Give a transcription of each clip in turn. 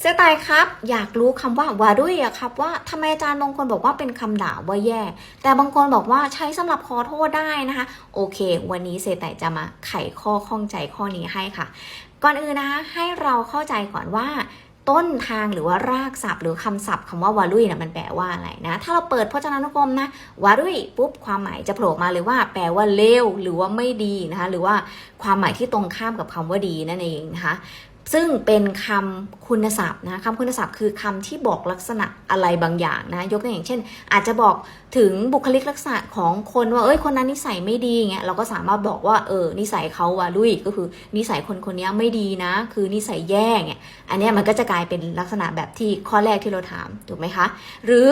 เสียตายครับ อยากรู้คำว่าวาด้วยอะครับ ว่าทำไมอาจารย์บางคนบอกว่าเป็นคำด่าว่าแย่ แต่บางคนบอกว่าใช้สำหรับขอโทษได้นะคะ โอเค วันนี้เซไตจะมาไขข้อข้องใจข้อนี้ให้ค่ะ ก่อนอื่นนะคะให้เราเข้าใจก่อนว่าต้นทางหรือว่ารากศัพท์ หรือคำศัพท์คำว่าวารุยเนี่ยมันแปลว่าอะไรนะ ถ้าเราเปิดพจนานุกรมนะวารุยปุ๊บความหมายจะโผล่มาเลยว่า แปลว่าเลวหรือว่าไม่ดีนะคะหรือว่าความหมายที่ตรงข้ามกับคำว่าดีนั่นเองนะคะ ซึ่งเป็นคำคุณศัพท์นะคำคุณศัพท์คือคำที่บอกลักษณะอะไรบางอย่างนะยกตัวอย่างเช่น อาจจะบอกถึงบุคลิกลักษณะของคนว่าเอ้ยคนนั้นนิสัยไม่ดีเงี้ยเราก็สามารถบอกว่าเออนิสัยเขาว่าลุยก็คือนิสัยคนคนนี้ไม่ดีนะ คือนิสัยแย่เงี้ยอันนี้มันก็จะกลายเป็นลักษณะแบบที่ข้อแรกที่เราถามถูกไหมคะ หรือ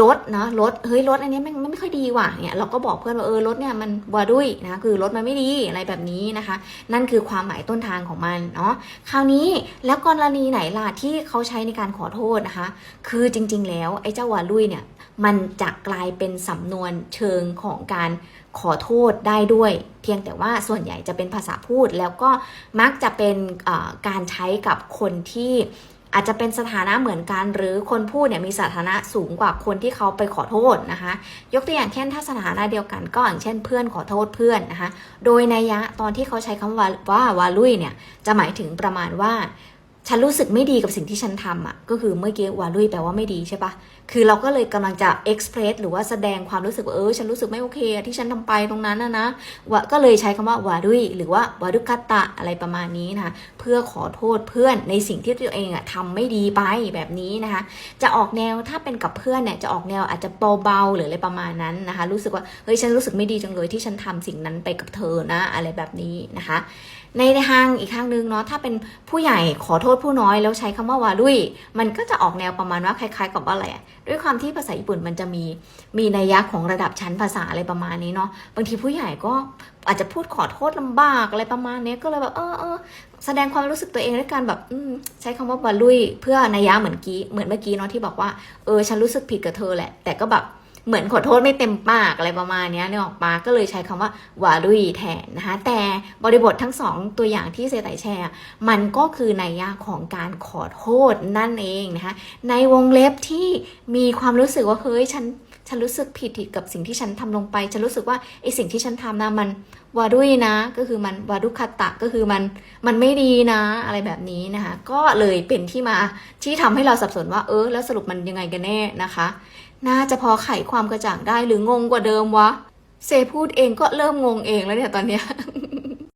รถนะรถเฮ้ยรถอันนี้มันไม่ค่อยดีว่ะเนี่ยเราก็บอกเพื่อนว่าเออรถเนี่ยมันว่าดุยนะคือรถมันไม่ดีอะไรแบบนี้นะคะ นั่นคือความหมายต้นทางของมันเนาะคราวนี้ แล้วกรณีไหนล่ะที่เขาใช้ในการขอโทษนะคะ คือจริงๆ แล้วไอ้เจ้าวาลุยเนี่ยมันจะกลายเป็นสำนวนเชิงของการขอโทษได้ด้วย เพียงแต่ว่าส่วนใหญ่จะเป็นภาษาพูดแล้วก็มักจะเป็นการใช้กับคนที่ อาจจะเป็นสถานะเหมือนกัน หรือคนพูดเนี่ยมีสถานะสูงกว่าคนที่เขาไปขอโทษนะคะ ยกตัวอย่างเช่นถ้าสถานะเดียวกันก็อย่างเช่นเพื่อนขอโทษเพื่อนนะคะ โดยนัยยะตอนที่เขาใช้คำว่าว่า วาลุยเนี่ยจะหมายถึงประมาณว่า ฉันรู้สึกไม่ดีกับสิ่งที่ฉันทำอะก็คือเมื่อกี้วาลุยแปลว่าไม่ดีใช่ปะคือเราก็เลยกำลังจะเอ็กซ์เพรสหรือว่าแสดงความรู้สึกว่าเออฉันรู้สึกไม่โอเค ที่ฉันทำไปตรงนั้นนะนะวะก็เลยใช้คำว่าวาดุยหรือว่าวาดุคัตตะอะไรประมาณนี้นะคะเพื่อขอโทษเพื่อนในสิ่งที่ตัวเองอะทำไม่ดีไปแบบนี้นะคะจะออกแนวถ้าเป็นกับเพื่อนเนี่ยจะออกแนวอาจจะเบาๆหรืออะไรประมาณนั้นนะคะรู้สึกว่าเฮ้ยฉันรู้สึกไม่ดีจังเลยที่ฉันทำสิ่งนั้นไปกับเธอนะอะไรแบบนี้นะคะ ในทางอีกทางหนึ่งเนาะถ้าเป็นผู้ใหญ่ขอโทษผู้น้อยแล้วใช้คำว่าวาดุยมันก็จะออกแนวประมาณว่าคล้าย ๆ กับว่าอะไรด้วยความที่ภาษาญี่ปุ่นมันจะมีมีนัยยะของระดับชั้นภาษาอะไรประมาณนี้เนาะบางทีผู้ใหญ่ก็อาจจะพูดขอโทษลำบากอะไรประมาณนี้ก็เลยแบบเออเออแสดงความรู้สึกตัวเองด้วยการแบบอืใช้คำว่าวาลุยเพื่อนัยยะเหมือนกี้เหมือนเมื่อกี้เนาะที่บอกว่าเออฉันรู้สึกผิดกับเธอแหละ แต่ก็แบบ เหมือนขอโทษไม่เต็มปากอะไรประมาณนี้เนี่ยออกมาก็เลยใช้คำว่าวาลุยแทนนะคะแต่บริบททั้งสองตัวอย่างที่เซไตแชร์ มันก็คือในยยะของการขอโทษนั่นเองนะคะในวงเล็บที่มีความรู้สึกว่าเฮ้ยฉันฉันรู้สึกผิดกับสิ่งที่ฉันทำลงไป ฉันรู้สึกว่าไอสิ่งที่ฉันทำนะมันวาดุยนะ ก็คือมันวาดุคตะก็คือมันมันไม่ดีนะ อะไรแบบนี้นะคะ ก็เลยเป็นที่มาที่ทำให้เราสับสนว่า เออ แล้วสรุปมันยังไงกันแน่นะคะ น่าจะพอไขความกระจ่างได้หรืองงกว่าเดิมวะ เซพูดเองก็เริ่มงงเองแล้วเนี่ยตอนเนี้ย